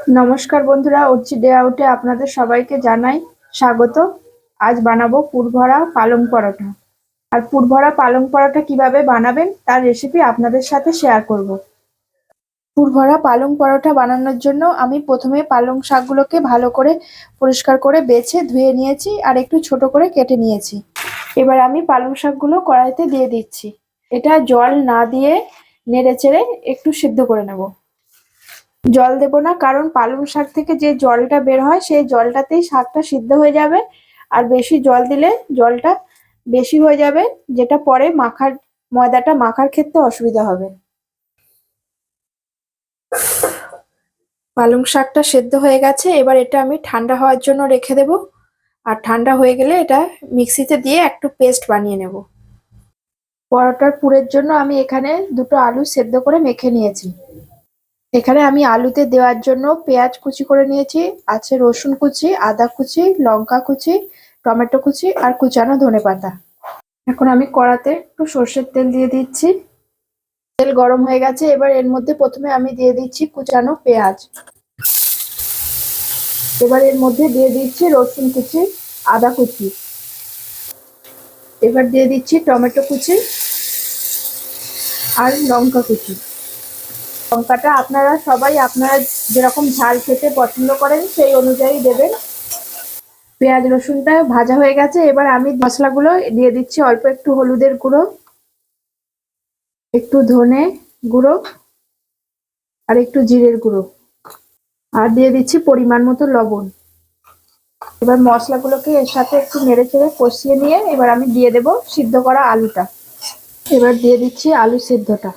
নমস্কার বন্ধুরা অর্চি ডে আউটে আপনাদের সবাইকে জানাই স্বাগত। আজ বানাবো পুরভরা পালং পরোটা। আর পুরভরা পালং পরোটা কীভাবে বানাবেন তার রেসিপি আপনাদের সাথে শেয়ার করব। পুরভরা পালং পরোটা বানানোর জন্য আমি প্রথমে পালং শাকগুলোকে ভালো করে পরিষ্কার করে বেছে ধুয়ে নিয়েছি আর একটু ছোট করে কেটে নিয়েছি। এবার আমি পালং শাকগুলো কড়াইতে দিয়ে দিচ্ছি। এটা জল না দিয়ে নেড়ে চেড়ে একটু সিদ্ধ করে নেব। জল দেব না, কারণ পালং শাক থেকে যে জলটা বের হয়, সেই জলটাতেই শাকটা সিদ্ধ হয়ে যাবে। আর বেশি জল দিলে জলটা বেশি হয়ে যাবে, যেটা পরে মাখার, ময়দাটা মাখার ক্ষেত্রে অসুবিধা হবে। পালং শাকটা সেদ্ধ হয়ে গেছে, এবার এটা আমি ঠান্ডা হওয়ার জন্য রেখে দেব। আর ঠান্ডা হয়ে গেলে এটা মিক্সিতে দিয়ে একটু পেস্ট বানিয়ে নেব। পরোটার পুরের জন্য আমি এখানে দুটো আলু সেদ্ধ করে মেখে নিয়েছি। এখানে আমি আলুতে দেওয়ার জন্য পেঁয়াজ কুচি করে নিয়েছি, আছে রসুন কুচি, আদা কুচি, লঙ্কা কুচি, টমেটো কুচি আর কুচানো ধনে পাতা। এখন আমি কড়াতে একটু সর্ষের তেল দিয়ে দিচ্ছি। তেল গরম হয়ে গেছে, এবার এর মধ্যে প্রথমে আমি দিয়ে দিচ্ছি কুচানো পেঁয়াজ। এবার এর মধ্যে দিয়ে দিচ্ছি রসুন কুচি, আদা কুচি। এবার দিয়ে দিচ্ছি টমেটো কুচি আর লঙ্কা কুচি। লঙ্কাটা আপনারা সবাই আপনারা যেরকম ঝাল খেতে পছন্দ করেন, সেই অনুযায়ী দেবেন। পেঁয়াজ রসুনটা ভাজা হয়ে গেছে, এবার আমি মশলাগুলো দিয়ে দিচ্ছি অল্প একটু হলুদের গুঁড়ো, একটু ধনে গুঁড়ো, আর একটু জিরের গুঁড়ো, আর দিয়ে দিচ্ছি পরিমাণ মতো লবণ। এবার মশলাগুলোকে এর সাথে একটু নেড়ে চেড়ে কষিয়ে নিয়ে এবার আমি দিয়ে দেব সিদ্ধ করা আলুটা। এবার দিয়ে দিচ্ছি আলু সিদ্ধটা।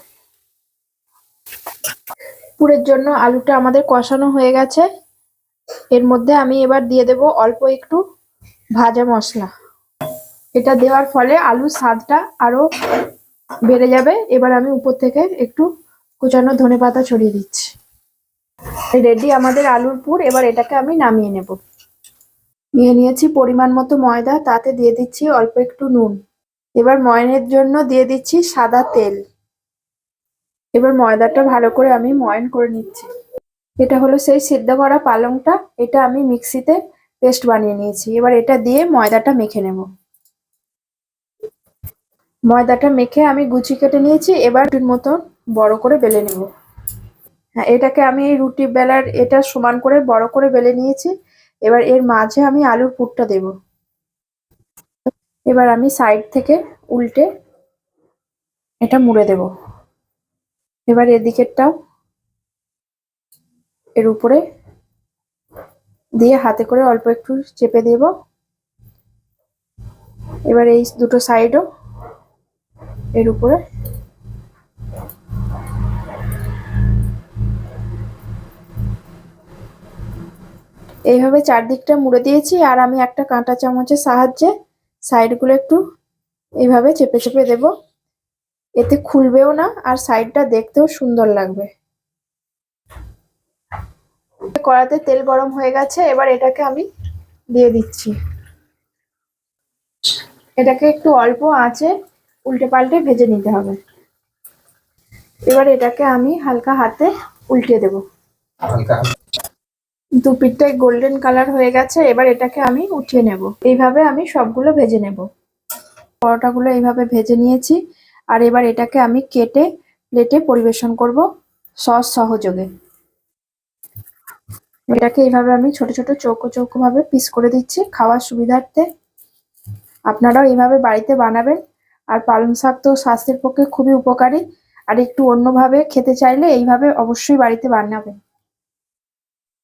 পুরের জন্য আলুটা আমাদের কষানো হয়ে গেছে। এর মধ্যে আমি এবার দিয়ে দেব অল্প একটু ভাজা মশলা। এটা দেওয়ার ফলে আলুর স্বাদটা আরও বেড়ে যাবে। এবার আমি উপর থেকে একটু কুচানো ধনে পাতা ছড়িয়ে দিচ্ছি। রেডি আমাদের আলুর পুর। এবার এটাকে আমি নামিয়ে নেব। নিয়ে নিয়েছি পরিমাণ মতো ময়দা। তাতে দিয়ে দিচ্ছি অল্প একটু নুন। এবার ময়নের জন্য দিয়ে দিচ্ছি সাদা তেল। এবার ময়দাটা ভালো করে আমি ময়ন করে নিচ্ছি। এটা হলো সেই সিদ্ধ করা পালংটা, এটা আমি মিক্সিতে পেস্ট বানিয়ে নিয়েছি। এবার এটা দিয়ে ময়দাটা মেখে নেব। ময়দাটা মেখে আমি গুচি কেটে নিয়েছি, এবার রুটির মতন বড় করে বেলে নেব। হ্যাঁ এটাকে আমি এই রুটি বেলার এটা সমান করে বড় করে বেলে নিয়েছি। এবার এর মাঝে আমি আলুর পুরটা দেব। এবার আমি সাইড থেকে উল্টে এটা মুড়ে দেবো। এবার এদিকেরটাও এর উপরে দিয়ে হাতে করে অল্প একটু চেপে দেব। এবার এই দুটো সাইডও এর উপরে এইভাবে চারদিকটা মুড়ে দিয়েছি আর আমি একটা কাঁটা চামচের সাহায্যে সাইডগুলো একটু এইভাবে চেপে চেপে দেবো। এতে খুলবেও না আর সাইডটা দেখতেও সুন্দর লাগবে। কড়াতে তেল গরম হয়ে গেছে এবার এটাকে আমি দিয়ে দিচ্ছি। এটাকে একটু অল্প আঁচে উল্টে পাল্টে ভেজে নিতে হবে। এবার এটাকে আমি হালকা হাতে উল্টে দেব। দু পিঠটাই গোল্ডেন কালার হয়ে গেছে এবার এটাকে আমি উঠিয়ে নেব। এইভাবে আমি সবগুলো ভেজে নেব। পরোটাগুলো এইভাবে ভেজে নিয়েছি। আর এবার এটাকে আমি কেটে প্লেটে পরিবেশন করব সস সহযোগে। এটাকে এইভাবে আমি ছোট ছোট চৌকো চৌকো ভাবে পিস করে দিচ্ছি খাওয়ার সুবিধার্থে। আপনারাও এইভাবে বাড়িতে বানাবেন আর পালং শাক তো স্বাস্থ্যের পক্ষে খুবই উপকারী আর একটু অন্যভাবে খেতে চাইলে এইভাবে অবশ্যই বাড়িতে বানাবেন।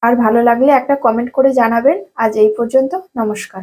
আর ভালো লাগলে একটা কমেন্ট করে জানাবেন। আজ এই পর্যন্ত নমস্কার।